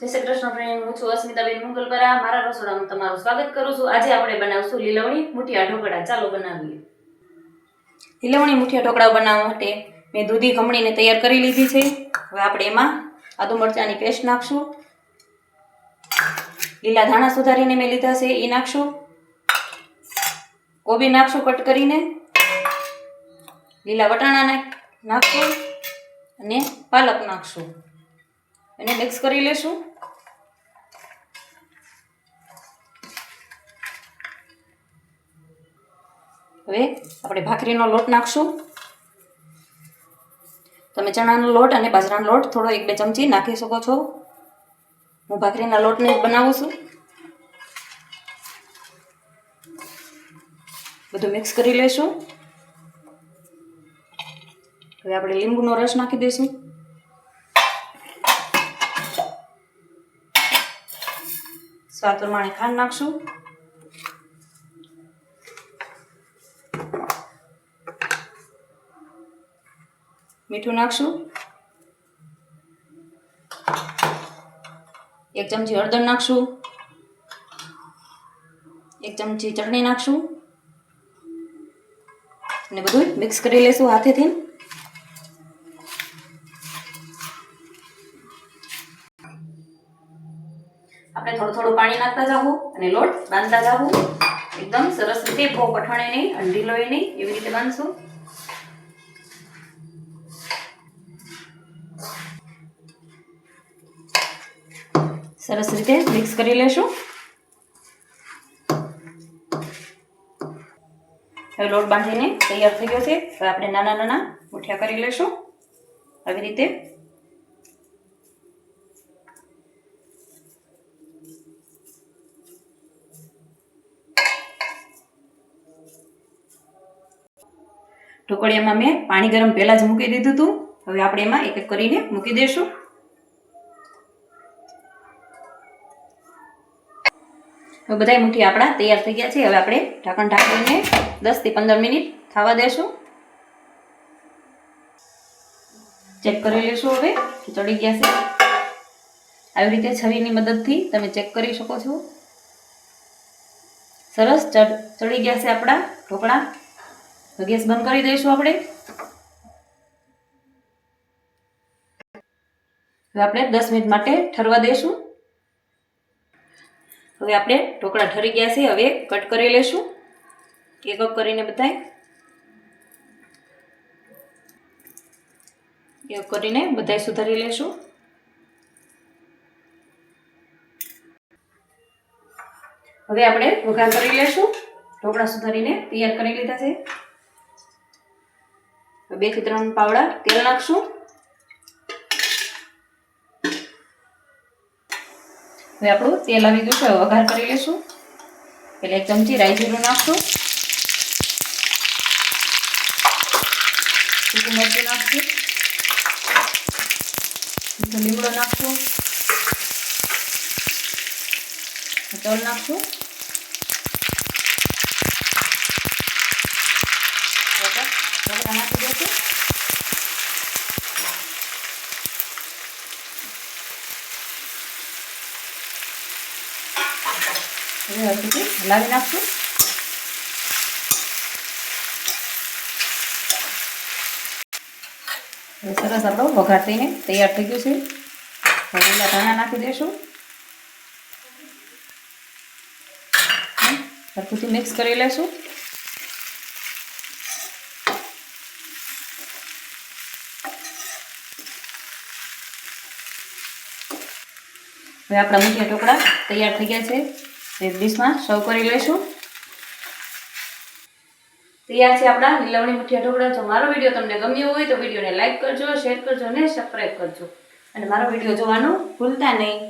જય શ્રી કૃષ્ણ પ્રેમ, હું છું અસ્મિતાબેન મુગલપરા. મારા રસોડામાં તમારું સ્વાગત કરું છું. આજે આપણે બનાવશું લીલવણી મુઠિયા ઢોકળા. ચાલો બનાવીએ. લીલવણી મુઠિયા ઢોકળા બનાવવા માટે મેં દૂધી ખમણીને તૈયાર કરી લીધી છે. હવે આપણે એમાં આદુ મરચાંની પેસ્ટ નાખશું. લીલા ધાણા સુધારીને મેં લીધા છે એ નાખશું. કોબી નાખશું કટ કરીને. લીલા વટાણા નાખશું અને પાલક નાખશું. એને મિક્સ કરી લેશું. હવે આપણે ભાખરીનો લોટ નાખશું. તમે ચણાનો લોટ અને બાજરાનો લોટ થોડો એક બે ચમચી નાખી શકો છો. હું ભાખરીના લોટને જ બનાવું છું. બધું મિક્સ કરી લેશું. હવે આપણે લીંબુનો રસ નાખી દઈશું. સ્વાદ પ્રમાણે ખાંડ નાખશું. મીઠું નાખશું. એક ચમચી હળદર નાખશું. એક ચમચી ચટણી નાખશું. અને બધું મિક્સ કરી લેશું હાથેથી. આપણે થોડું થોડું પાણી નાખતા જાવું અને લોટ બાંધતા જાવું એકદમ સરસ રીતે બહુ કઠણે નહીં અને ઢીલોય નહીં, એવી રીતે બાંધશું. સરસ રીતે મિક્સ કરી લેશું. હવે લોટ બાંધીને તૈયાર થઈ ગયો છે. હવે આપણે નાના નાના મુઠિયા કરી લેશું. આવી રીતે. ઢોકળિયામાં મેં પાણી ગરમ પહેલાં જ મૂકી દીધું હતું. હવે આપણે એમાં એક એક કરીને મૂકી દઈશું હવે બધા મુઠ્ઠી આપણા તૈયાર થઈ ગયા છે. હવે આપણે ઢાંકણ ઢાંકીને દસથી પંદર મિનિટ થવા દેશું. ચેક કરી લેશું હવે ચડી ગયા છે. આવી રીતે છરીની મદદથી તમે ચેક કરી શકો છો. સરસ ચડ, ચડી ગયા છે આપણા ઢોકળા. તો ગેસ બંધ કરી દઈશું આપણે. હવે આપણે દસ મિનિટ માટે ઠરવા દઈશું. હવે આપણે ઢોકળા ઠરી ગયા છે, હવે કટ કરી લેશું. એક અપ કરીને બધાય. એક કરીને બધાય સુધારી લેશું. હવે આપણે વઘાર કરી લેશું. ઢોકળા સુધારીને તૈયાર કરી લીધા છે. બેથી ત્રણ પાવડા. તેલ નાખશું. હવે આપણું તેલ આવી ગયું છે. વઘાર કરી લેશું એટલે એક ચમચી રાઈ જીરું નાખશું. સૂકું મરચું નાખશું. લીમડો નાખશું. તલ નાખશું. હળદરથી હલાવી નાખશું સરસ આપણો વઘાર થઈને તૈયાર થઈ ગયું છે હવે લીલા ધાણા નાખી દઈશું સરખુંથી મિક્સ કરી લેશું હવે આપણા મૂઠિયા ટુકડા તૈયાર થઈ ગયા છે. એક ડીશમાં સર્વ કરી લઈશું. તૈયાર છે આપણા લીલવણી મુઠિયા ઢોકળા. જો મારો વીડિયો તમને ગમ્યો હોય તો વિડીયોને લાઇક કરજો, શેર કરજો અને સબસ્ક્રાઈબ કરજો. અને મારો વીડિયો જોવાનું ભૂલતા નહીં.